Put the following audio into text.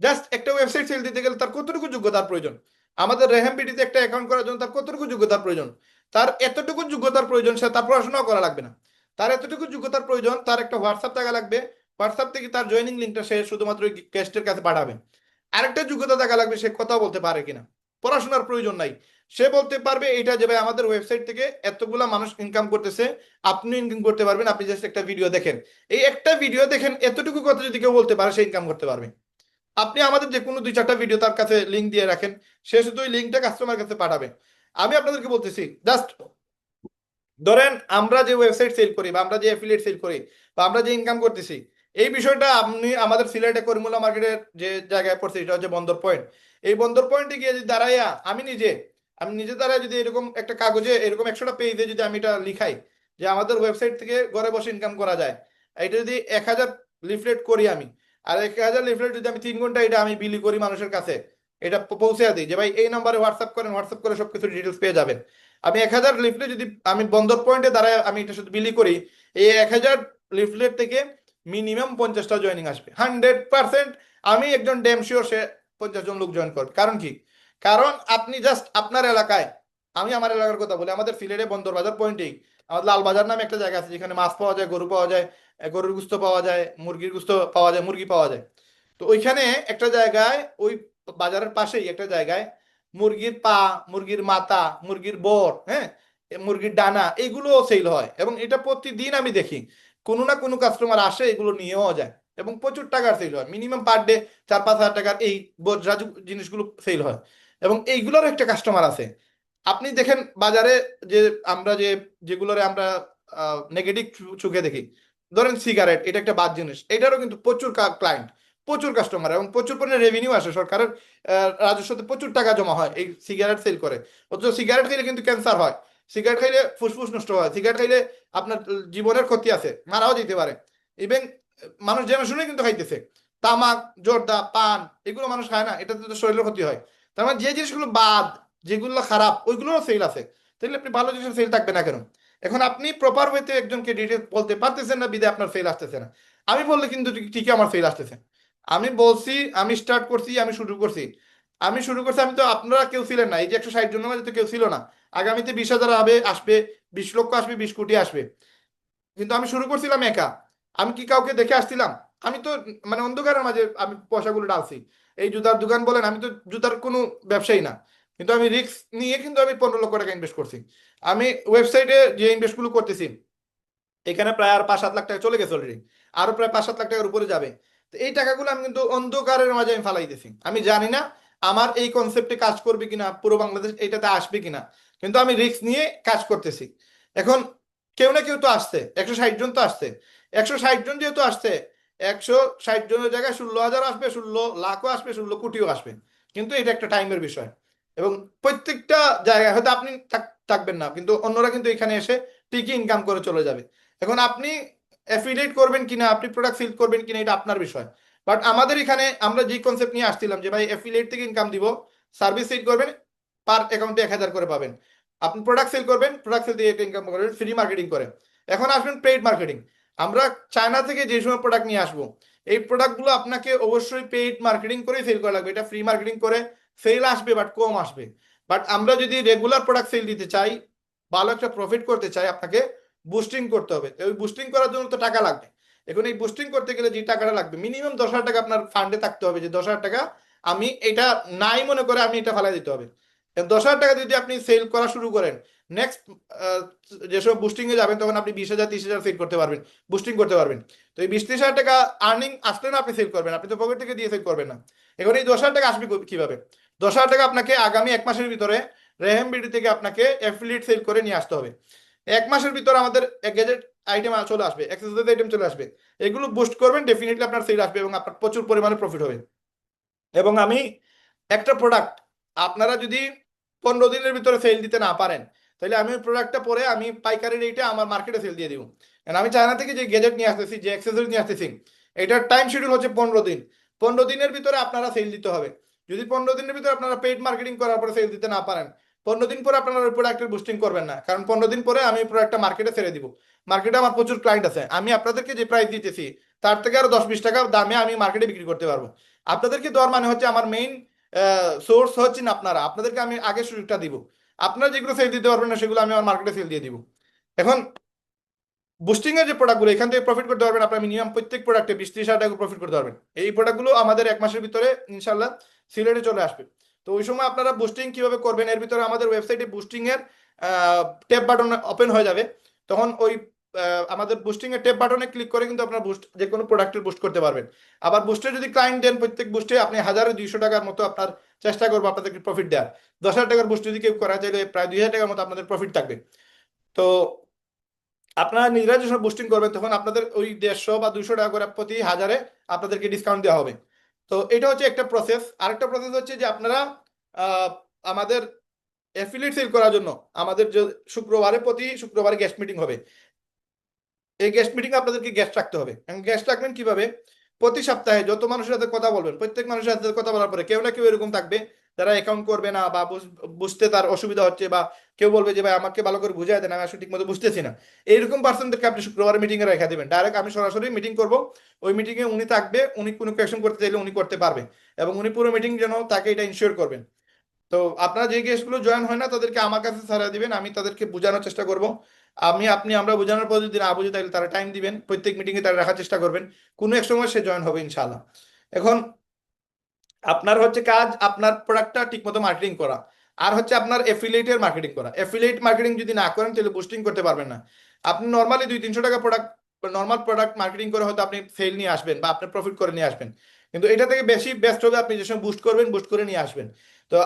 Just একটা website sell দিতে গেলে তার কতটুকু যোগ্যতার প্রয়োজন? আমাদের রেহাম বিডিতে একটা অ্যাকাউন্ট করার জন্য তার কতটুকু যোগ্যতার প্রয়োজন? তার এতটুকু যোগ্যতার প্রয়োজন সে তার পড়াশোনাও করা লাগবে না। তার এতটুকু যোগ্যতার প্রয়োজন তার একটা হোয়াটসঅ্যাপ থাকা লাগবে। হোয়াটসঅ্যাপ থেকে তার জয়েনিং লিঙ্কটা সে শুধুমাত্র গেস্টের কাছে পাঠাবে। আরেকটা যোগ্যতা থাকা লাগবে সে কথা বলতে পারে কিনা। পড়াশোনার প্রয়োজন নাই। সে বলতে পারবে এটা যে ভাই আমাদের ওয়েবসাইট থেকে এতগুলা মানুষ ইনকাম করতেছে আপনি ইনকাম করতে পারবেন। আপনি জাস্ট একটা ভিডিও দেখেন। এই একটা ভিডিও দেখেন, এতটুকু কথা যদি কেউ বলতে পারে, সে ইনকাম করতে পারবে। আপনি আমাদের যে কোনো দুই চারটা ভিডিও তার কাছে লিঙ্ক দিয়ে রাখেন। সে শুধু ওই লিঙ্কটা কাস্টমার কাছে পাঠাবে। আমি আপনাদেরকে বলতেছি জাস্ট ধরেন আমরা যে ওয়েবসাইট সেল করি, বা আমরা যে অ্যাফিলিয়েট সেল করি, বা আমরা যে ইনকাম করতেছি, এই বিষয়টা আপনি আমাদের সিলেটে করিমুল্লা মার্কেটের যে জায়গায় পড়ছে, এটা হচ্ছে বন্দর পয়েন্ট এই বন্দর পয়েন্টে গিয়ে যদি দাঁড়াইয়া আমি নিজে আমি নিজে দাঁড়ায় যদি এরকম একটা কাগজে, এরকম একশোটা পেজে যদি আমি এটা লিখাই, যে আমাদের ওয়েবসাইট থেকে ঘরে বসে ইনকাম করা যায়, এটা যদি এক হাজার লিফলেট করি আমি আর এক হাজার লিফলেট যদি আমি তিন ঘণ্টা এটা আমি বিলি করি মানুষের কাছে, এটা পৌঁছে দিই যে ভাই এই নাম্বারে হোয়াটসঅ্যাপ করেন হোয়াটসঅ্যাপ করে সবকিছু ডিটেলস পেয়ে যাবেন। আমি এক হাজার লিফলেট যদি আমি বন্দর পয়েন্টে দাঁড়ায় আমি এটা শুধু বিলি করি, এই এক হাজার লিফলেট থেকে মিনিমাম পঞ্চাশটা জয়েনিং আসবে। হান্ড্রেড পার্সেন্ট আমি একজন ড্যাম শিওর সে পঞ্চাশ জন লোক জয়েন করবে। কারণ কি? কারণ আপনি জাস্ট আপনার এলাকায়, আমি আমার এলাকার কথা বলি, আমাদের সিলেটে বন্দর বাজার পয়েন্টেই আমাদের লাল বাজার নামে একটা জায়গা আছে, যেখানে মাছ পাওয়া যায়, গরু পাওয়া যায় গরুর গুস্ত পাওয়া যায়, মুরগির গুস্ত পাওয়া যায়, মুরগি পাওয়া যায়। তো ওইখানে একটা জায়গায়, ওই বাজারের পাশেই একটা জায়গায় মুরগির পা, মুরগির মাথা, মুরগির বর হ্যাঁ মুরগির ডানা এগুলো সেল হয় এবং এটা প্রতিদিন আমি দেখি। কোনো না কোনো কাস্টমার আসে, এগুলো নিয়েও যায় এবং প্রচুর টাকার সেল হয়। মিনিমাম পার ডে চার পাঁচ হাজার টাকার এই বজ্রাজু জিনিসগুলো সেল হয় এবং এইগুলোর একটা কাস্টমার আছে। আপনি দেখেন বাজারে যে আমরা যে, যেগুলোরে আমরা নেগেটিভ চোখে দেখি, ধরেন সিগারেট এটা একটা বাদ জিনিস, এটারও কিন্তু প্রচুর ক্লায়েন্ট প্রচুর কাস্টমার এবং প্রচুর পরিমাণে রেভিনিউ আসে সরকারের রাজস্বতে প্রচুর টাকা জমা হয় এই সিগারেট সেল করে, অথচ সিগারেট খেলে কিন্তু ক্যান্সার হয় সিগারেট খাইলে ফুসফুস নষ্ট হয় সিগারেট খাইলে আপনার জীবনের ক্ষতি আছে, মারাও যেতে পারে ইভেন মানুষ জেনে শুনে কিন্তু খাইতেছে, তামাক, জর্দা, পান, এগুলো মানুষ খায় না, এটাতে তো শরীরের ক্ষতি হয়, তার মানে যে জিনিসগুলো বাদ যেগুলো খারাপ, ওইগুলোরও সেল আছে। তাহলে আপনি ভালো জিনিসের সেল থাকবে না কেন? এখন আপনি প্রপার ওয়েতে একজনকে ডিটেলস বলতে পারতেছেন না, বিদে আপনার ফেল আসতেছে না। আমি বললে কিন্তু ঠিক- ঠিকই আমার ফেল আসতেছে। আমি বলছি, আমি স্টার্ট করছি, আমি শুরু করছি। আমি শুরু করছি, আমি তো আপনারা কেউ ছিলেন না। এই যে একশো ষাট মাঝে তো কেউ ছিল না। আগামীতে বিশ হাজার হবে, আসবে, বিশ লক্ষ আসবে, বিশ কোটি আসবে। কিন্তু আমি শুরু করছিলাম একা। আমি কি কাউকে দেখে আসছিলাম? আমি তো মানে অন্ধকারের মাঝে আমি পয়সাগুলো ডালছি এই জুতার দোকান বলেন, আমি তো জুতার কোনো ব্যবসায়ী না। কিন্তু আমি রিস্ক নিয়ে কিন্তু আমি পনেরো লক্ষ টাকা ইনভেস্ট করছি। আমি ওয়েবসাইটে যে ইনভেস্টগুলো করতেছি, এখানে প্রায় আর পাঁচ সাত লাখ টাকা চলে গেছে অলরেডি আরও প্রায় পাঁচ সাত লাখ টাকার উপরে যাবে। তো এই টাকাগুলো আমি কিন্তু অন্ধকারের মাঝে আমি ফালাইতেছি। আমি জানি না আমার এই কনসেপ্টে কাজ করবে কিনা, পুরো বাংলাদেশ এইটাতে আসবে কিনা, কিন্তু আমি রিস্ক নিয়ে কাজ করতেছি। এখন কেউ না কেউ তো আসছে, একশো ষাট জন তো আসছে। একশো ষাট জন যেহেতু আসছে, একশো ষাট জনের জায়গায় ষোলো হাজার আসবে, ষোলো লাখও আসবে, ষোলো কোটিও আসবে। কিন্তু এটা একটা টাইমের বিষয়। এবং প্রত্যেকটা জায়গায় হয়তো আপনি থাকবেন না, কিন্তু অন্যরা কিন্তু এখানে এসে ঠিকই ইনকাম করে চলে যাবে। এখন আপনি অ্যাফিলিয়েট করবেন কিনা, আপনি প্রোডাক্ট সেল করবেন কিনা, এটা আপনার বিষয়। বাট আমাদের এখানে আমরা যে কনসেপ্ট নিয়ে আসছিলাম যে, ভাই অ্যাফিলিয়েট থেকে ইনকাম দিব সার্ভিস সেল করবেন পার অ্যাকাউন্টে এক হাজার করে পাবেন। আপনি প্রোডাক্ট সেল করবেন প্রোডাক্ট সেল দিয়ে ইনকাম করবেন ফ্রি মার্কেটিং করে। এখন আসবেন পেইড মার্কেটিং আমরা চায়না থেকে যে সময় প্রোডাক্ট নিয়ে আসব, এই প্রোডাক্টগুলো আপনাকে অবশ্যই পেইড মার্কেটিং করে সেল করা লাগবে। এটা ফ্রি মার্কেটিং করে সেল আসবে বাট কম আসবে। বাট আমরা যদি রেগুলার প্রোডাক্ট সেল দিতে চাই, ভালো একটা প্রফিট করতে চাই, আপনাকে বুস্টিং করতে হবে। ওই বুস্টিং করার জন্য তো টাকা লাগবে। এখন এই বুস্টিং করতে গেলে যে টাকাটা লাগবে মিনিমাম দশ হাজার টাকা আপনার ফান্ডে থাকতে হবে যে দশ হাজার টাকা আমি এটা নাই মনে করে আমি এটা ফেলাই দিতে হবে। দশ হাজার টাকা যদি আপনি সেল করা শুরু করেন নেক্সট যেসব বুস্টিং এ যাবেন তখন আপনি বিশ হাজার, তিরিশ হাজার সেল করতে পারবেন বুস্টিং করতে পারবেন। তো এই বিশ, ত্রিশ হাজার টাকা আর্নিং আসলে না আপনি সেল করবেন, আপনি তো পকেট থেকে দিয়ে সেল করবেন না। এখন এই দশ হাজার টাকা আসবে কীভাবে? দশ হাজার টাকা আপনাকে আগামী এক মাসের ভিতরে রেহেম বিডি থেকে আপনাকে অ্যাফিলিয়েট সেল করে নিয়ে আসতে হবে। এক মাসের ভিতরে আমাদের গ্যাজেট আইটেম চলে আসবে এক্সেসরিজ আইটেম চলে আসবে। এগুলো বুস্ট করবেন ডেফিনেটলি আপনার সেল আসবে এবং আপনার প্রচুর পরিমাণে প্রফিট হবে। এবং আমি একটা প্রোডাক্ট আপনারা যদি পনেরো দিনের ভিতরে সেল দিতে না পারেন, তাহলে আমি প্রোডাক্টটা পরে আমি পাইকারি রেটে আমার মার্কেটে সেল দিয়ে দিব। কারণ আমি চায়না থেকে যে গেজেট নিয়ে আসতেছি, যে অ্যাক্সেসরি নিয়ে আসতেছি, এটার টাইম শিডিউল হচ্ছে পনেরো দিন। পনেরো দিনের ভিতরে আপনারা সেল দিতে হবে। যদি পনেরো দিনের ভিতরে আপনারা পেইড মার্কেটিং করার পরে সেল দিতে না পারেন, পনেরো দিন পরে আপনারা ওই প্রোডাক্টের বুস্টিং করবেন না। কারণ পনেরো দিন পরে আমি প্রোডাক্টটা মার্কেটে ছেড়ে দিব। মার্কেটে আমার প্রচুর ক্লায়েন্ট আছে। আমি আপনাদেরকে যে প্রাইস দিতেছি, তার থেকে আরও দশ বিশ টাকা দামে আমি মার্কেটে বিক্রি করতে পারব। আপনাদেরকে দেওয়ার মানে হচ্ছে আমার মেইন সোর্স হচ্ছেন আপনারা। আপনাদেরকে আমি আগে সুযোগটা দিব। আপনারা যেগুলো সেল দিতে পারবেন না, সেগুলো আমি আমার মার্কেটে সেল দিয়ে দিব। এখন বুস্টিং এর যে প্রোডাক্টগুলো এখান থেকে প্রফিট করতে পারবেন। আপনার মিনিমাম প্রত্যেক প্রোডাক্টে বিশ ত্রিশ হাজার টাকা প্রফিট করতে পারবেন। এই প্রোডাক্টগুলো আমাদের এক মাসের ভিতরে ইনশাল্লাহ সিলেটে চলে আসবে। তো ওই সময় আপনারা বুস্টিং কীভাবে করবেন? এর ভিতরে আমাদের ওয়েবসাইটে বুস্টিং এর ট্যাব বাটন ওপেন হয়ে যাবে। তখন ওই আমাদের বুস্টিং এর ট্যাব বাটনে ক্লিক করে কিন্তু আপনারা বুস্ট যে কোনো প্রোডাক্টের বুস্ট করতে পারবেন। আবার বুস্টে যদি ক্লায়েন্ট দেন, প্রত্যেক বুস্টে আপনি হাজারে দুইশো টাকার মতো আপনার চেষ্টা করব আপনাদেরকে প্রফিট দেওয়ার। দশ হাজার টাকার বুস্ট যদি কেউ করা চাইলে প্রায় দুই হাজার টাকার মতো আপনাদের প্রফিট থাকবে। তো আপনারা নিজেরা যখন বুস্টিং করবেন, তখন আপনাদের ওই দেড়শো বা দুইশো টাকা করে প্রতি হাজারে আপনাদেরকে ডিসকাউন্ট দেওয়া হবে। তো এটা হচ্ছে একটা প্রসেস আরেকটা প্রসেস হচ্ছে যে আপনারা আমাদের অ্যাফিলিয়েট সেল করার জন্য আমাদের যে শুক্রবারে প্রতি শুক্রবারে গেস্ট মিটিং হবে। এই গ্যাস মিটিং আপনাদেরকে গ্যাস রাখতে হবে। গ্যাস রাখবেন কীভাবে? প্রতি সপ্তাহে যত মানুষের সাথে কথা বলবেন, প্রত্যেক মানুষের সাথে কথা বলার পরে কেউ না কেউ এরকম থাকবে যারা অ্যাকাউন্ট করবে না বা বুঝ- বুঝতে তার অসুবিধা হচ্ছে বা কেউ বলবে যে, ভাই, আমাকে ভালো করে বুঝাই দেন, আমি আসলে ঠিক মতো বুঝতেছি না। এইরকম পার্সনদেরকে আপনি শুক্রবার মিটিং এ রেখে দেবেন। ডাইরেক্ট আমি সরাসরি মিটিং করব। ওই মিটিং এ উনি থাকবে, উনি কোনো কোয়েশন করতে চাইলে উনি করতে পারবে এবং উনি পুরো মিটিং যেন তাকে এটা ইনশিওর করবেন। তো আপনারা যে গেস্টগুলো জয়েন হয় না, তাদেরকে আমার কাছে সারা দিবেন, আমি তাদেরকে বোঝানোর চেষ্টা করব। আমি, আপনি, আমরা বোঝানোর পর যদি না বুঝে, তাহলে তারা টাইম দিবেন, প্রত্যেক মিটিংয়ে তারা রাখার চেষ্টা করবেন। কোনো এক সময় সে জয়েন হবে, ইনশাআল্লাহ। এখন আপনার হচ্ছে কাজ, আপনার প্রোডাক্টটা ঠিকমতো মার্কেটিং করা। আর হচ্ছে আপনার এফিলিয়েটের মার্কেটিং করা। এফিলিয়েট মার্কেটিং যদি না করেন, তাহলে বুস্টিং করতে পারবেন না। আপনি নর্মালি দুই তিনশো টাকা প্রোডাক্ট নর্মাল প্রোডাক্ট মার্কেটিং করে হয়তো আপনি সেল নিয়ে আসবেন বা আপনি প্রফিট করে নিয়ে আসবেন। কিন্তু এটা থেকে বেশি ব্যস্ত হবে আপনি যে সময় বুস্ট করবেন বুস্ট করে নিয়ে আসবেন। তো